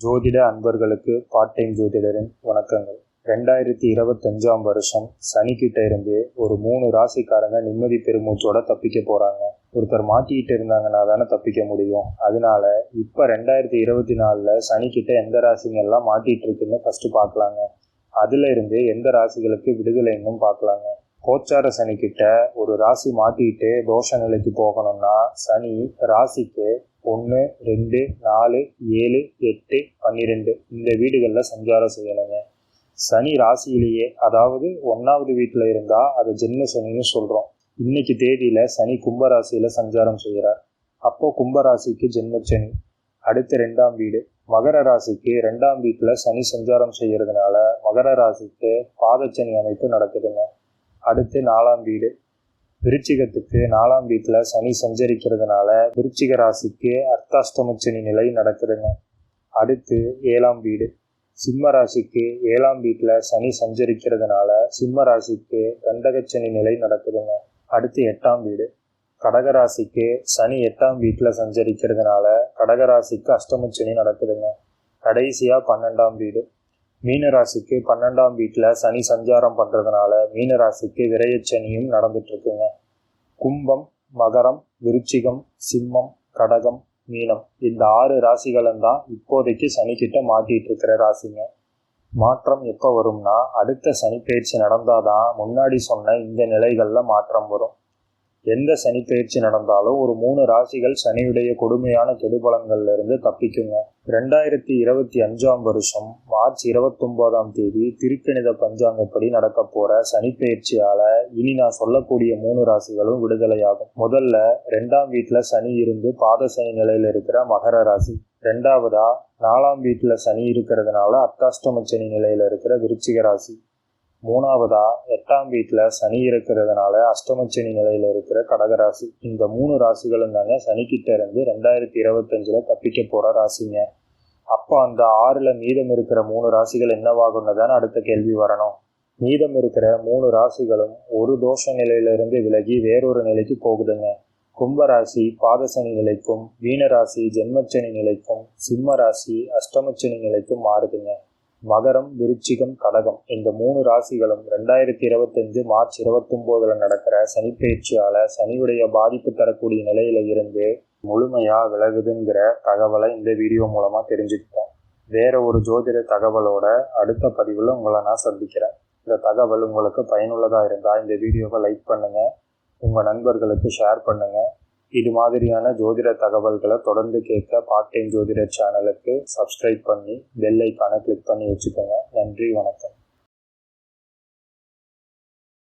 ஜோதிட அன்பர்களுக்கு part time ஜோதிடரின் வணக்கங்கள். ரெண்டாயிரத்தி இருபத்தஞ்சாம் வருஷம் சனிக்கிட்ட இருந்து ஒரு மூணு ராசிக்காரங்க நிம்மதி பெருமூச்சோட தப்பிக்க போறாங்க. ஒருத்தர் மாட்டிக்கிட்டு இருந்தாங்கன்னா தானே தப்பிக்க முடியும். அதனால இப்ப ரெண்டாயிரத்தி இருபத்தி நாலுல சனிக்கிட்ட எந்த ராசிங்க எல்லாம் மாட்டிட்டு இருக்குன்னு ஃபர்ஸ்ட் பார்க்கலாங்க அதுல இருந்து எந்த ராசிகளுக்கு விடுதலைன்னு பார்க்கலாங்க கோச்சார சனிக்கிட்ட ஒரு ராசி மாட்டிட்டு தோஷ நிலைக்கு போகணும்னா சனி ராசிக்கு ஒன்று ரெண்டு நாலு ஏழு எட்டு பன்னிரெண்டு இந்த வீடுகளில் சஞ்சாரம் செய்யணுங்க. சனி ராசியிலேயே அதாவது ஒன்றாவது வீட்டில் இருந்தால் அதை ஜென்ம சனின்னு சொல்கிறோம் இன்னைக்கு தேதியில் சனி கும்பராசியில் சஞ்சாரம் செய்கிறார் அப்போ கும்பராசிக்கு ஜென்மச்சனி அடுத்து ரெண்டாம் வீடு. மகர ராசிக்கு ரெண்டாம் வீட்டில் சனி சஞ்சாரம் செய்கிறதுனால மகர ராசிக்கு பாதச்சனி அமைப்பு நடக்குதுங்க. அடுத்து நாலாம் வீடு. விருச்சிகத்துக்கு நாலாம் வீட்டில் சனி சஞ்சரிக்கிறதுனால விருச்சிக ராசிக்கு அர்த்தாஷ்டமச்சனி நிலை நடக்குதுங்க. அடுத்து ஏழாம் வீடு. சிம்ம ராசிக்கு ஏழாம் வீட்டில் சனி சஞ்சரிக்கிறதுனால சிம்ம ராசிக்கு கண்டகச்சனி நிலை நடக்குதுங்க. அடுத்து எட்டாம் வீடு. கடகராசிக்கு சனி எட்டாம் வீட்டில் சஞ்சரிக்கிறதுனால கடகராசிக்கு அஷ்டமச்சனி நடக்குதுங்க. கடைசியாக பன்னெண்டாம் வீடு. மீனராசிக்கு பன்னெண்டாம் வீட்டில் சனி சஞ்சாரம் பண்ணுறதுனால மீனராசிக்கு விரயச்சனியும் நடந்துட்டுருக்குங்க. கும்பம் மகரம் விருச்சிகம் சிம்மம் கடகம் மீனம் இந்த ஆறு ராசிகளும் தான் இப்போதைக்கு சனிக்கிட்ட மாட்டிட்டு இருக்கிற ராசிங்க. மாற்றம் எப்போ வரும்னா அடுத்த சனிப்பெயர்ச்சி நடந்தாதான் முன்னாடி சொன்ன இந்த நிலைகளில் மாற்றம் வரும். எந்த சனிப்பெயர்ச்சி நடந்தாலும் ஒரு மூணு ராசிகள் சனியுடைய கொடுமையான கெடுபலங்கள்ல இருந்து தப்பிக்குங்க. ரெண்டாயிரத்தி இருபத்தி அஞ்சாம் வருஷம் மார்ச் இருபத்தொன்பதாம் தேதி திருக்கணித பஞ்சாங்கப்படி நடக்க போற சனிப்பெயர்ச்சியால இனி நான் சொல்லக்கூடிய மூணு ராசிகளும் விடுதலையாகும். முதல்ல ரெண்டாம் வீட்டுல சனி இருந்து பாத சனி நிலையில இருக்கிற மகர ராசி. ரெண்டாவதா நாலாம் வீட்டுல சனி இருக்கிறதுனால அர்த்தாஷ்டம சனி நிலையில இருக்கிற விருச்சிக ராசி. மூணாவதா எட்டாம் வீட்டில் சனி இருக்கிறதுனால அஷ்டமச்சனி நிலையில் இருக்கிற கடகராசி. இந்த மூணு ராசிகளும் தாங்க சனிக்கிட்ட இருந்து ரெண்டாயிரத்தி இருபத்தஞ்சில் தப்பிக்க போகிற ராசிங்க. அப்போ அந்த ஆறில் மீதம் இருக்கிற மூணு ராசிகள் என்னவாகும்னு தானே அடுத்த கேள்வி வரணும். மீதம் இருக்கிற மூணு ராசிகளும் ஒரு தோஷ நிலையிலிருந்து விலகி வேறொரு நிலைக்கு போகுதுங்க. கும்பராசி பாதசனி நிலைக்கும் மீனராசி ஜென்மச்சனி நிலைக்கும் சிம்ம ராசி அஷ்டமச்சனி நிலைக்கும் மாறுதுங்க. மகரம் விருச்சிகம் கடகம் இந்த மூணு ராசிகளும் ரெண்டாயிரத்தி இருபத்தஞ்சு மார்ச் இருபத்தொம்போதுல நடக்கிற சனிப்பெயர்ச்சியால சனியுடைய பாதிப்பு தரக்கூடிய நிலையில இருந்து முழுமையா விலகுதுங்கிற தகவலை இந்த வீடியோ மூலமா தெரிஞ்சுக்கிட்டோம். வேற ஒரு ஜோதிட தகவலோட அடுத்த பதிவில் உங்களை நான் சந்திக்கிறேன். இந்த தகவல் உங்களுக்கு பயனுள்ளதா இருந்தா இந்த வீடியோவை லைக் பண்ணுங்க. உங்க நண்பர்களுக்கு ஷேர் பண்ணுங்க. இது மாதிரியான ஜோதிட தகவல்களை தொடர்ந்து கேட்க பார்ட் டைம் ஜோதிட சேனலுக்கு சப்ஸ்கிரைப் பண்ணி பெல் ஐக்கானை கிளிக் பண்ணி வச்சுக்கோங்க. நன்றி வணக்கம்.